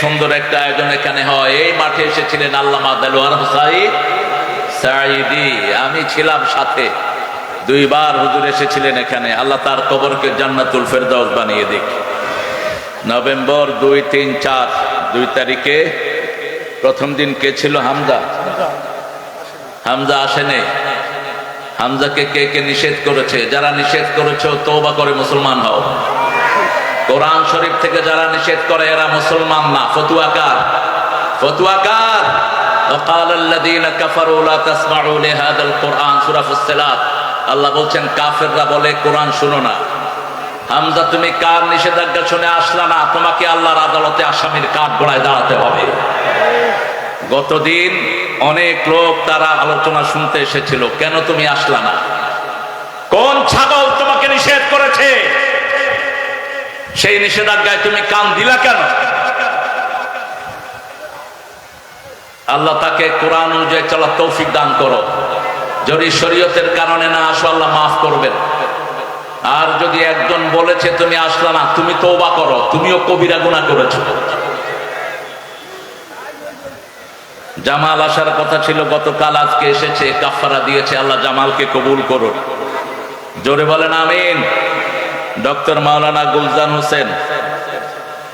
সুন্দর একটা আয়োজন এখানে হয়। এই মাঠে এসেছিলেন আল্লামা দেলোয়ার হুসাইদ সাইদি আমি ছিলাম সাথে। দুইবার হুজুর এসেছিলেন এখানে। আল্লাহ তার কবরকে জান্নাতুল ফেরদৌস বানিয়ে দিক। নভেম্বর দুই তিন চার দুই তারিখে প্রথম দিন কে ছিল হামজা? হামজা আসেনি। হামজাকে কে কে নিষেধ করেছে? যারা নিষেধ করেছে, তৌবা করে মুসলমান হও। কোরআন শরীফ থেকে যারা নিষেধ করে এরা মুসলমান না ফতুয়াকার ফতুয়াকার وقال الذين كفروا لا تسمعوا لهذا القرآن سورة فصلات আল্লাহ বলছেন কাফেররা বলে কোরআন শুনো না হামজা তুমি কার নিষেধাজ্ঞা শুনে আসলা না তোমাকে আল্লাহর আদালতে আসামির কাঠ গড়ায় দাঁড়াতে হবে গতদিন অনেক লোক তারা আলোচনা শুনতে এসেছিল কেন তুমি আসলা না কোন ছাগল সেই নিষেধাজ্ঞায় তুমি কান দিলা কেন? আল্লাহ তাকে কোরআন অনুযায়ী চলা তৌফিক দান করো। যদি শরীয়তের কারণে না আসো, আল্লাহ মাফ করবেন। আর যদি একজন বলেছে, তুমি আসলা না, তুমি তৌবা করো। তুমিও কবিরা গুণা করেছ। জামাল আসার কথা ছিল, গতকাল আজকে এসেছে কাফারা দিয়েছে, আল্লাহ জামালকে কবুল করুন জোরে বলেন, আমিন। ডক্টর মাওলানা গুলজান হোসেন,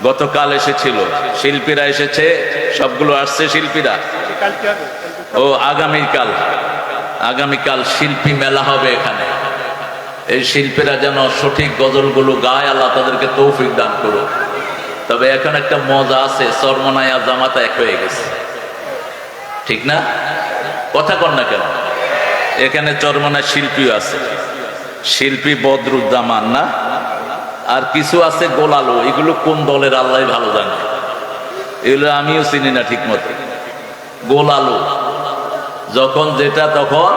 গতকাল এসেছিল। শিল্পীরা এসেছে, সবগুলো আসছে শিল্পীরা। ও আগামীকাল আগামীকাল শিল্পী মেলা হবে এখানে। এই শিল্পীরা যেন সঠিক গজলগুলো গায়, আল্লাহ তাদেরকে তৌফিক দান করুক। তবে এখন একটা মজা আছে সরমনায়া জামাতা এক হয়ে গেছে। ঠিক না? কথা কর না কেন? এখানে চরমনায় শিল্পীও আছে। শিল্পী বদরুদ্দামান না? আর কিছু আছে গোলালো, এগুলো কোন দলের আল্লাহ ভালো জানে? এগুলো আমিও চিনি না ঠিক মতো গোলালো, যখন যেটা তখন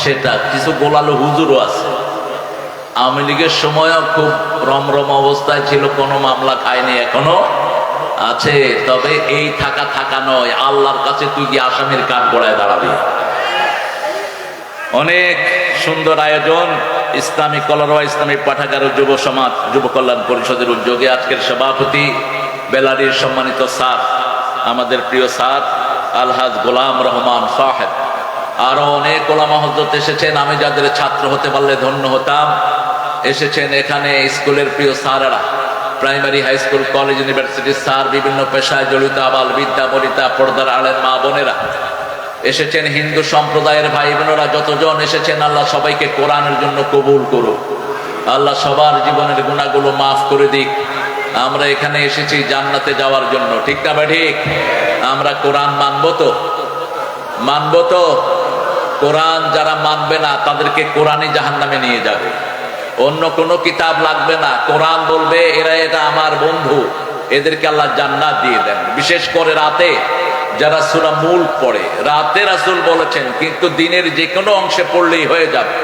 সেটা, কিছু গোলালো হুজুরও আছে। আওয়ামী লীগের সময়ও খুব রমরম অবস্থায় ছিল, কোনো মামলা খায়নি, এখনও আছে, তবে এই থাকা থাকা নয়, আল্লাহর কাছে তুই গিয়ে আসামির কাঠ গড়ায় দাঁড়াবি। অনেক সুন্দর আয়োজন ইসলামী কলরওয়া ইসলামী পাঠাগার যুব সমাজ, যুব কল্যাণ পরিষদের উদ্যোগে আজকের সভাপতি বেলারির সম্মানিত স্যার, আমাদের প্রিয় স্যার আলহাজ গোলাম রহমান সাহেব। আরও অনেক গোলাম হজরত এসেছেন, আমি যাদের ছাত্র হতে পারলে ধন্য হতাম। এসেছেন এখানে স্কুলের প্রিয় স্যারেরা, প্রাইমারি হাই স্কুল, কলেজ, ইউনিভার্সিটির স্যার, বিভিন্ন পেশায় জড়িত আবাল বিদ্যা, বনিতা, পর্দার আলের মা বোনেরা। এসেছেন হিন্দু সম্প্রদায়ের ভাই বোনেরা যতজন এসেছেন, আল্লাহ সবাইকে কোরআনের জন্য কবুল করুক। আল্লাহ সবার জীবনের গুণাগুলো মাফ করে দিক। আমরা এখানে এসেছি জান্নাতে যাওয়ার জন্য, ঠিক না বা ঠিক? আমরা কোরআন মানবো তো? মানবো তো? কোরআন যারা মানবে না, তাদেরকে কোরআনই জাহান নামে নিয়ে যাবে। অন্য কোনো কিতাব লাগবে না। কোরআন বলবে, এরা এটা আমার বন্ধু। এদেরকে আল্লাহ জান্নাত দিয়ে দেন। বিশেষ করে রাতে যারা সুরা মূল পড়ে, রাতে রাসুল বলেছেন, কিন্তু দিনের যে কোনো অংশে পড়লেই হয়ে যাবে।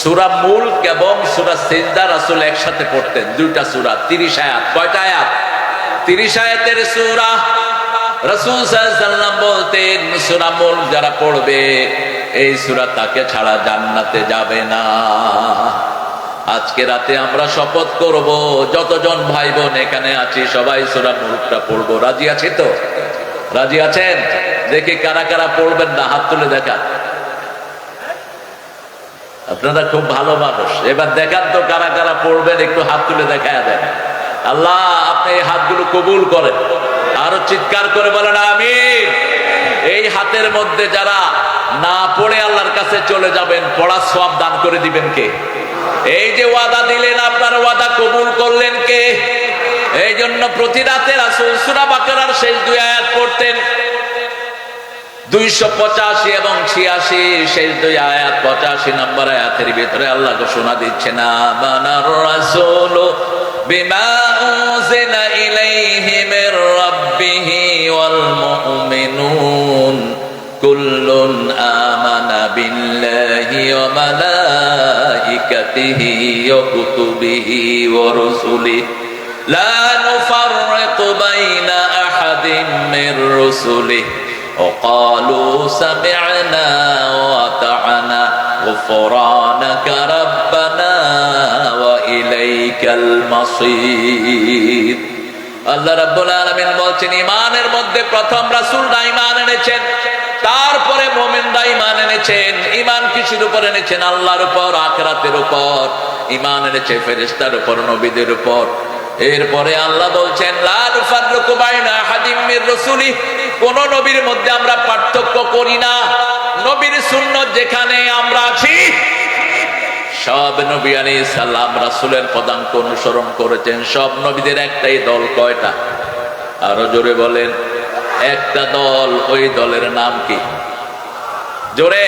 সুরা মূল এবং সুরা সেজদা রাসুল একসাথে পড়তেন, দুইটা সুরা, তিরিশ আয়াত, কয়টা আয়াত? তিরিশ আয়াতের সুরা যারা পড়বে, এই সুরা তাকে ছাড়া জান্নাতে যাবে না। আজকে রাতে আমরা শপথ করব, যতজন ভাই বোন এখানে আছি, সবাই সুরা মুলুকটা পড়ব। রাজি আছি তো? রাজি আছেন? দেখি কারা কারা পড়বেন না, হাত তুলে দেখান। আপনারা খুব ভালো মানুষ। এবার দেখান তো কারা কারা পড়বেন, একটু হাত তুলে দেখায় দেন। আল্লাহ, আপনি এই হাতগুলো কবুল করেন। আরও চিৎকার করে বলেন আমি এই হাতের মধ্যে যারা না পড়ে আল্লাহর কাছে চলে যাবেন পড়ার সব দান করে দিবেন কে? এই যে ওয়াদা দিলেন, আপনার ওয়াদা কবুল করলেন কে? এই জন্য প্রতি রাতে রাসুল সুরা বাকার শেষ দুই আয়াত পড়তেন। দুইশো পঁচাশি এবং ছিয়াশি শেষ দুই আয়াত, পঁচাশি নম্বর আয়াতের ভিতরে আল্লাহ ঘোষণা দিচ্ছে না বানার লা নুফাররিকু বাইনা আহাদিন মির রুসুলিহি وقالوا سمعنا وأطعنا غفرانك ربنا وإليك المصير আল্লাহ রাব্বুল আলামিন বলছেন ইমানের মধ্যে প্রথম রাসূলরা ঈমান এনেছেন তারপরে মুমিনরা ঈমান এনেছেন ঈমান কিসের উপর এনেছেন আল্লাহর উপর আখিরাতের উপর ঈমান এনেছে ফেরেশতার উপর নবীদের উপর এরপরে আল্লাহ বলছেন কোন নবীর মধ্যে আমরা পার্থক্য করি না। নবীর সুন্নত যেখানে আমরা আছি, সব নবী আলী সাল্লাম রাসুলের পদাঙ্ক অনুসরণ করেছেন। সব নবীদের একটাই দল কয়টা? আরও জোরে বলেন, একটা দল, ওই দলের নাম কি? জোরে।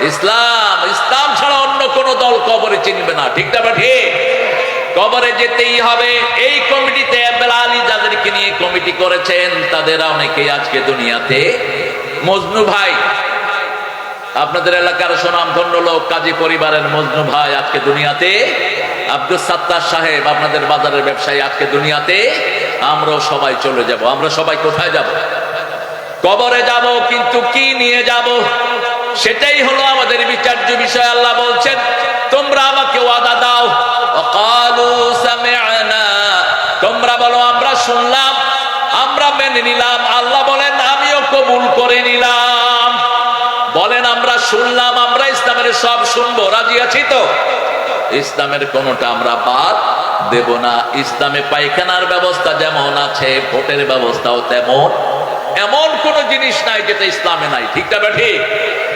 ইসলাম ইসলাম ছাড়া অন্য কোন দল কবরে চিনবে না। ঠিক না বা ঠিক? কবরে যেতেই হবে। এই কমিটিতে বেলালি যাদেরকে নিয়ে কমিটি করেছেন, তাদের অনেকেই আজকে দুনিয়াতে। মজনু ভাই, আপনাদের এলাকার সুনামধন্য লোক, কাজী পরিবারের মজনু ভাই আজকে দুনিয়াতে। আব্দুল সাত্তার সাহেব, আপনাদের বাজারের ব্যবসায়ী আজকে দুনিয়াতে। আমরাও সবাই চলে যাব। আমরা সবাই কোথায় যাব? কবরে যাব, কিন্তু কি নিয়ে যাব? সেটাই হলো আমাদের বিচার্য বিষয়, আল্লাহ বলছেন, তোমরা আমাকে ওয়াদা দাও। মেনে নিলাম। আল্লাহ বলেন, আমিও কবুল করে নিলাম। বলেন, আমরা শুনলাম, আমরা ইসলামের সব শুনব। রাজি আছি তো? ইসলামের কোনটা আমরা বাদ দেব না। ইসলামে পায়খানার ব্যবস্থা যেমন আছে, ভোটের ব্যবস্থাও তেমন। এমন কোন জিনিস নাই যেটা ইসলামে নাই। ঠিক না ঠিক।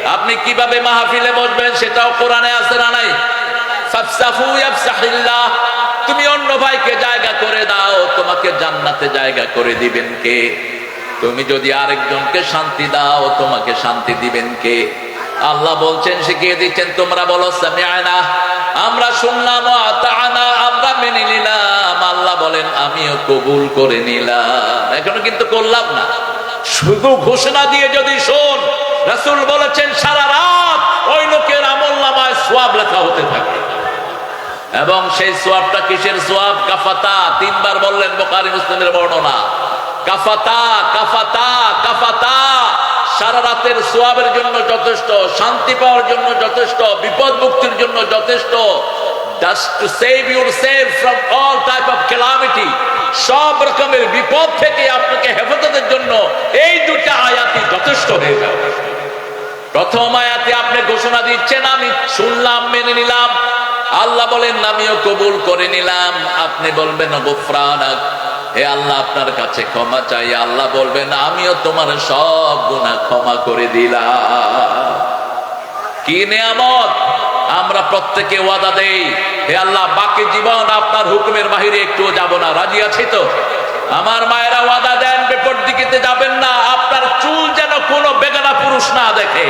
আপনি কীভাবে মাহফিলে বসবেন সেটাও কোরআনে আছে না নাই? তুমি অন্য ভাইকে জায়গা করে দাও, তোমাকে জান্নাতে জায়গা করে দিবেন কে? তুমি যদি আরেকজনকে শান্তি দাও, তোমাকে শান্তি দিবেন কে? আল্লাহ বলছেন, শিখিয়ে দিচ্ছেন, তোমরা বলো, সামিআনা, আমরা শুনলাম আমরা মেনে নিলাম। আল্লাহ বলেন, আমিও কবুল করে নিলাম। এখনও কিন্তু করলাম না। শুধু ঘোষণা দিয়ে যদি শোন, রাসূল বলেছেন, সারা রাত ওই লোকের আমল নামায় সোয়াব লেখা হতে থাকে। এবং সেই সোয়াবটা কিসের সোয়াব? কাফাতা। তিনবার বললেন বোকারি মুসলিমের বর্ণনা। কাফাতা কাফাতা কাফাতা। সারা রাতের সোয়াবের জন্য যথেষ্ট, শান্তি পাওয়ার জন্য যথেষ্ট, বিপদ মুক্তির জন্য যথেষ্ট। সব রকমের বিপদ থেকে আপনাকে হেফাজতের জন্য এই দুটা যাবে প্রথম আয়াতে আপনি ঘোষণা দিচ্ছেন, আমি শুনলাম, মেনে নিলাম। আল্লাহ বলেন, আমিও কবুল করে নিলাম। আপনি বলবেন গোফরানাক হে আল্লাহ, আপনার কাছে ক্ষমা চাই। আল্লাহ বলবেন, আমিও তোমার সব গুণা ক্ষমা করে দিলাম। কি নিয়ামত? আমরা প্রত্যেকে ওয়াদা দেই, হে আল্লাহ, বাকি জীবন আপনার হুকুমের বাহিরে একটুও যাব না। রাজি আছি তো? আমার মায়েরা ওয়াদা দেন বেপর দিকেতে যাবেন না। আপনার চুল যেন কোনো বেগানা পুরুষ না দেখে,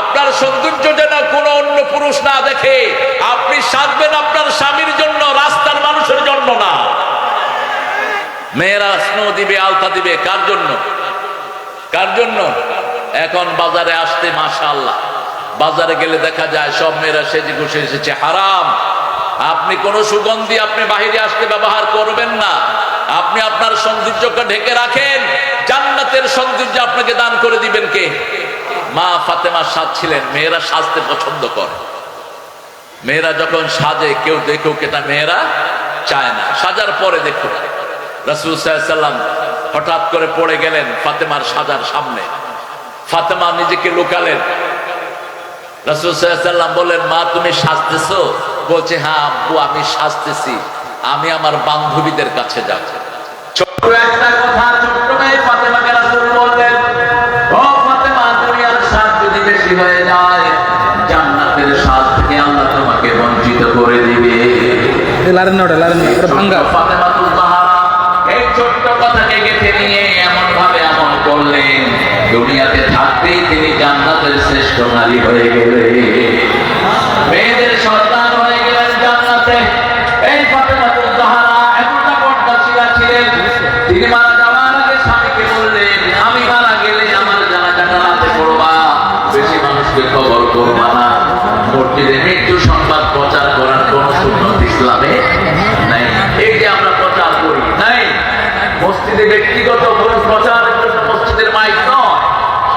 আপনার সৌন্দর্য যেন কোনো অন্য পুরুষ না দেখে, আপনি সাজবেন আপনার স্বামীর জন্য, রাস্তার মানুষের জন্য না। মেয়েরা স্নো দিবে, আলতা দিবে, কার জন্য? কার জন্য? এখন বাজারে আসতে মাশা আল্লাহ বাজারে গেলে দেখা যায় সব মেয়েরা সেজে ঘুষে এসেছে, হারাম। আপনি কোন সুগন্ধি আপনি বাহিরে আসতে ব্যবহার করবেন না। আপনি আপনার সৌন্দর্যকে ঢেকে রাখেন। জান্নাতের সৌন্দর্য আপনাকে দান করে দিবেন কে? মা ফাতেমা সাজছিলেন, মেয়েরা সাজতে পছন্দ করে। মেয়েরা যখন সাজে, কেউ দেখুক এটা মেয়েরা চায় না। সাজার পরে দেখুক। রাসুল সাল্লাম হঠাৎ করে পড়ে গেলেন ফাতেমার সাজার সামনে। ফাতেমা নিজেকে লুকালেন। রাসুল সাল্লাম বললেন, মা, তুমি সাজতেছো? বলছে হ্যাঁ আব্বু, আমি সাজতেছি। আমি আমার বান্ধবীদের কাছে যাব। ছোট্ট একটা কথা ছোট্ট মেয়ে ফাতেমাকে রাসূল বললেন ও ফাতেমা দুনিয়ার স্বাদ যদি বেশি হয়ে যায় জান্নাতের স্বাদ থেকে আল্লাহ তোমাকে বঞ্চিত করে দিবে। লারেন না ওটা লারেন না ওটা ভাঙ্গা। জাহরা এই ছোট্ট কথাকে গেঁথে নিয়ে এমন ভাবে আমল করলেন। দুনিয়াতে থাকতেই তিনি জান্নাতের শ্রেষ্ঠ নারী হয়ে গেলেন। মেয়েদের সন্তান ব্যক্তিগত প্রচার মসজিদের মাইক নয়।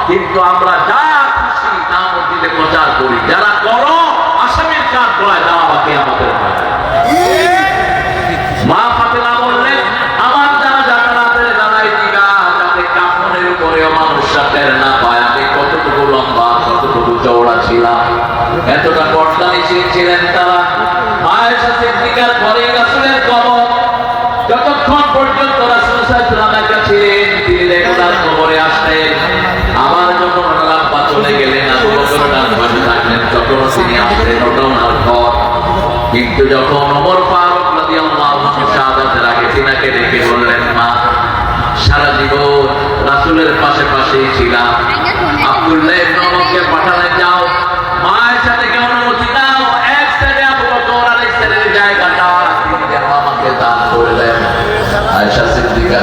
কিন্তু আমরা যা কিন্তু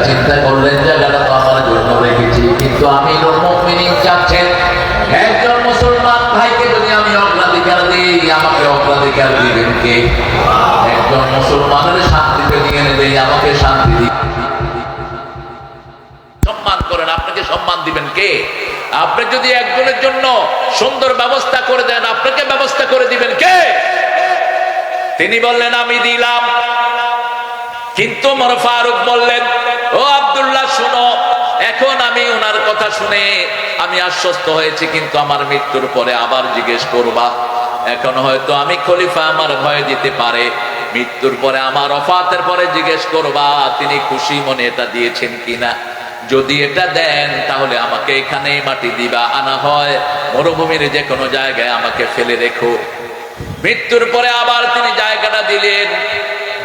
চিন্তা করলেন জায়গাটা তো আমার জন্য রেখেছি কিন্তু আমি মুমিনিন চাচ্ছেন একজন মুসলমান ভাইকে যদি আমি অগ্রাধিকার দিই আমাকে অগ্রাধিকার দিবেন কে? একজন মুসলমানের শান্তিতে নিয়ে নেবে আমাকে শান্তি দিবেন তিনি বললেন, আমি দিলাম। কিন্তু মর ফারুক বললেন, ও আব্দুল্লাহ, শুনো, এখন আমি ওনার কথা শুনে আমি আশ্বস্ত হয়েছি, কিন্তু আমার মৃত্যুর পরে আবার জিজ্ঞেস করবা। এখন হয়তো আমি খলিফা, আমার ভয় দিতে পারে। মৃত্যুর পরে আমার অফাতের পরে জিজ্ঞেস করবা, তিনি খুশি মনে এটা দিয়েছেন কিনা? যদি এটা দেন, তাহলে আমাকে এখানেই মাটি দিবা। আনা হয়, মরুভূমির যে কোনো জায়গায় আমাকে ফেলে রেখো। মৃত্যুর পরে আবার তিনি জায়গাটা দিলেন।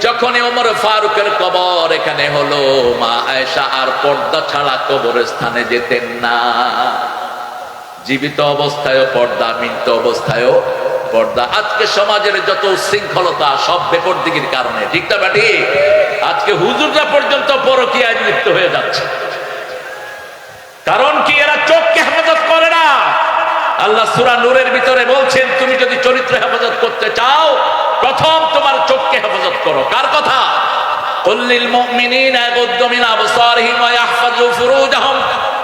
যখনই ওমর ফারুকের কবর এখানে হলো, মা আয়েশা আর পর্দা ছাড়া কবরের স্থানে যেতেন না। জীবিত অবস্থায়ও পর্দা, মৃত অবস্থায়ও পর্দা আজকে সমাজের যত শৃঙ্খলতা সব বেপর দিকির কারণে। ঠিক বাটি? আজকে হুজুরটা পর্যন্ত পরকিয়ায় লিপ্ত হয়ে যাচ্ছে। কারণ কি, এরা চোখকে হেফাজত করে না। আল্লাহ সুরা নূরের ভিতরে বলছেন, তুমি যদি চরিত্র হেফাজত করতে চাও, প্রথম তোমার চোখকে হেফাজত করো। কার কথা? কল্লিল মুমিনিন ইয়াগুদ্দু মিন আবসারিহিম ওয়া ইয়াহফাযু ফুরুজাহুম।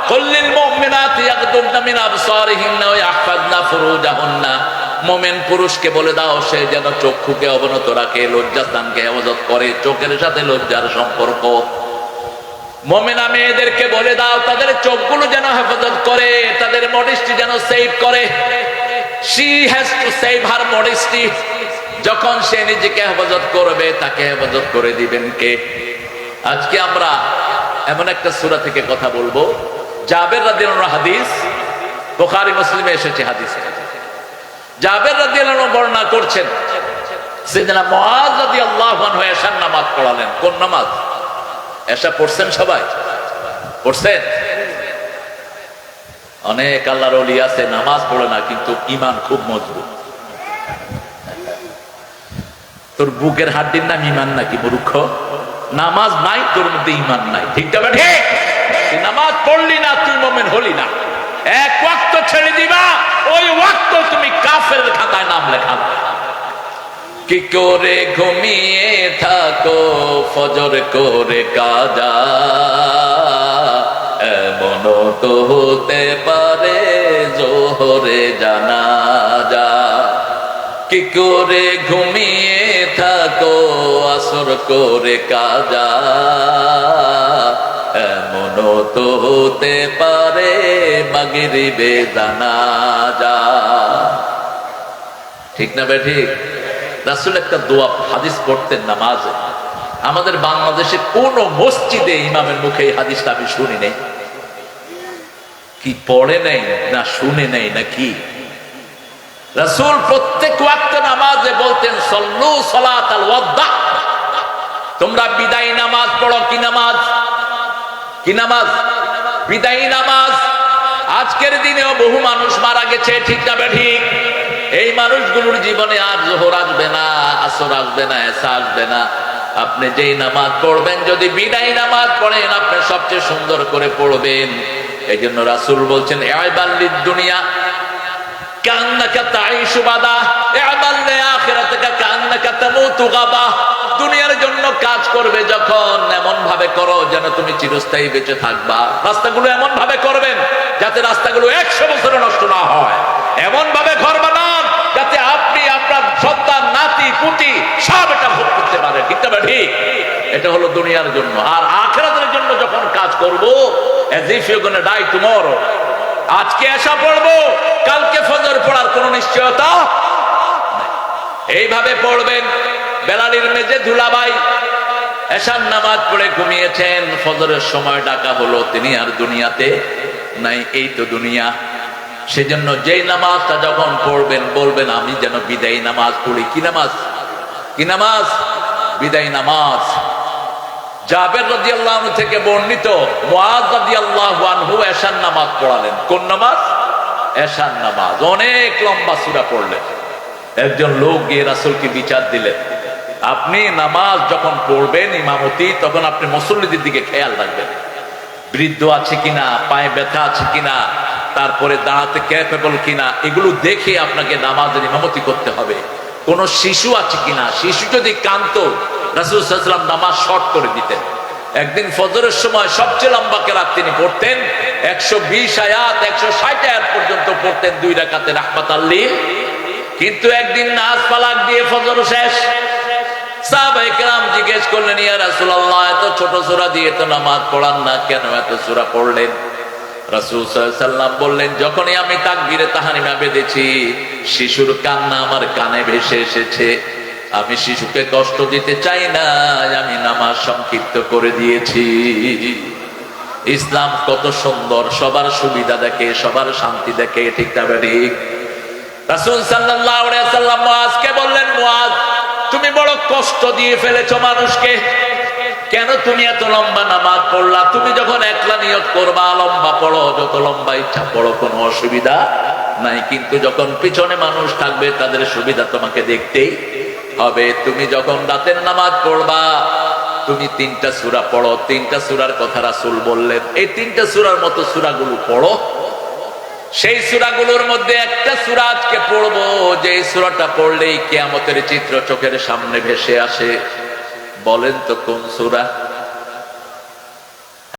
কল্লিল মুমিনাতি ইয়াগুদ্দু মিন ওয়া ফুরুজাহুন্না। মোমেন পুরুষকে বলে দাও, সে যেন চক্ষুকে অবনত রাখে, লজ্জাস্থানকে হেফাজত করে, চোখের সাথে লজ্জার সম্পর্ক। মমেনা মেয়েদেরকে বলে দাও, তাদের চোখগুলো যেন হেফাজত করে, তাদের মডেস্টি যেন সেভ করে। She has to save her modesty যখন সে নিজেকে হেফাজত করবে, তাকে হেফাজত করে দিবেন কে? আজকে আমরা এমন একটা সূরা থেকে কথা বলব। জাবের রাদিয়াল্লাহু হাদিস, বুখারী, মুসলিমে এসেছে হাদিস জাবের রাদিয়াল্লাহু বর্ণনা করছেন মুআজ রাদিয়াল্লাহু আনহু এশার নামাজ পড়ালেন। কোন নামাজ? পড়ছেন সবাই? পড়ছেন? অনেক আল্লাহর অলি আছে, নামাজ পড়ে না, কিন্তু ইমান খুব মজবুত। তোর বুকের হাড্ডির নাম ইমান নাকি, মূর্খ? নামাজ নাই, তোর মধ্যে ইমান নাই। ঠিক ঠিক নামাজ পড়লি না, তুই মোমেন হলি না। এক ওয়াক্ত ছেড়ে দিবা, ওই ওয়াক্ত তুমি কাফের খাতায় নাম লেখা। কি করে ঘুমিয়ে থাকো, ফজর করে কাজা? এমন তো হতে পারে জোহরে জানা যা কি করে ঘুমিয়ে থাকো, আসর করে কাজা? এমন তো হতে পারে মাগরিবে জানা যা ঠিক না বে ঠিক? রাসুল একটা দোয়া, হাদিস পড়তেন নামাজে। আমাদের বাংলাদেশে কোন মসজিদে ইমামের মুখে এই হাদিসটা আমি শুনি নেই। কি পড়ে নেই না শুনে নেই না কি? রাসুল প্রত্যেক নামাজে বলতেন, সল্লু সলাত তোমরা বিদায় নামাজ পড়ো কি নামাজ? কি নামাজ? বিদায়ী নামাজ। আজকের দিনেও বহু মানুষ মারা গেছে, ঠিক যাবে ঠিক? এই মানুষগুলোর জীবনে আর জোহর আসবে না, আসর আসবে না, এসা আসবে না। আপনি যেই নামাজ পড়বেন, যদি বিদায়ী নামাজ পড়েন, আপনি সবচেয়ে সুন্দর করে পড়বেন। এই জন্য রাসুল বলছেন দুনিয়া কান্নাকা তাইশু বাদা, এবাল আখিরাতকা কান্নাকা দুনিয়ার জন্য কাজ করবে যখন এমন ভাবে করো যেন তুমি চিরস্থায়ী বেঁচে থাকবা। রাস্তাগুলো এমন ভাবে করবেন যাতে রাস্তাগুলো একশো বছরে নষ্ট না হয়। এমন ভাবে ঘর বানান যাতে আপনি আপনার সন্তান, নাতি, পুতি সব এটা ভোগ করতে পারে। ঠিক না ঠিক? এটা হলো দুনিয়ার জন্য। আর আখেরাতের জন্য যখন কাজ করব die tomorrow আজকে এসা পড়ব, কালকে ফজর পড়ার কোনো নিশ্চয়তা এইভাবে পড়বেন বেলালির মেজে ধুলাবাই এসার নামাজ পড়ে ঘুমিয়েছেন, ফজরের সময় ডাকা হলো, তিনি আর দুনিয়াতে নাই, এই তো দুনিয়া। সেজন্য যেই নামাজটা যখন পড়বেন, বলবেন, আমি যেন বিদায়ী নামাজ পড়ি। কি নামাজ? কি নামাজ? বিদায়ী নামাজ। জাবের রাদিয়াল্লাহু আনহু থেকে বর্ণিত এশার নামাজ পড়ালেন। কোন নামাজ? এশার নামাজ। অনেক লম্বা সুরা পড়লেন। একজন লোক গিয়ে রাসূলকে বিচার দিলেন। আপনি নামাজ যখন পড়বেন ইমামতি, তখন আপনি মুসল্লিদের দিকে খেয়াল রাখবেন। বৃদ্ধ আছে কিনা, পায়ে ব্যথা আছে কিনা, তারপরে দাঁড়াতে ক্যাপেবল কিনা, এগুলো দেখে আপনাকে নামাজের ইমামতি করতে হবে। কোন শিশু আছে কিনা, শিশু যদি কান্ত রাসুলাম নামাজ শর্ট করে দিতেন। একদিন ফজরের সময় সবচেয়ে লম্বা কেরাত তিনি পড়তেন, একশো বিশ আয়াত, একশো ষাট আয়াত পর্যন্ত পড়তেন দুই রাকাতে রাহমাত কিন্তু একদিন নাচ পালাক দিয়ে ফজর শেষ জিজ্ঞেস করলেন, ইয়া এত ছোট দিয়ে তো নামাজ পড়ান না কেন? এত পড়লেন? শিশুর কান্না আমার কানে ভেসে এসেছে। আমি শিশুকে কষ্ট দিতে চাই না, আমি নামাজ সংক্ষিপ্ত করে দিয়েছি। ইসলাম কত সুন্দর, সবার সুবিধা দেখে, সবার শান্তি দেখে, ঠিক না ঠিক? রাসূল সাল্লাল্লাহু আলাইহি সাল্লাম মুআজকে বললেন, মুআজ তুমি বড় কষ্ট দিয়ে ফেলেছো মানুষকে। কেন তুমি এত লম্বা নামাজ পড়লা? তুমি যখন একলা নিয়ত করবা, লম্বা পড়ো, যত লম্বা ইচ্ছা পড়ো, কোনো অসুবিধা নাই। কিন্তু যখন পিছনে মানুষ থাকবে, তাদের সুবিধা তোমাকে দেখতেই হবে। তুমি যখন রাতের নামাজ পড়বা, তুমি তিনটা সূরা পড়ো। তিনটা সূরার কথা রাসুল বললেন। এই তিনটা সুরার মতো সূরাগুলো পড়ো। সেই সুরাগুলোর মধ্যে একটা সুরা আজকে পড়ব যে সুরাটা পড়লেই কেয়ামতের চিত্র চোখের সামনে ভেসে আসে। বলেন তো কোন সুরা?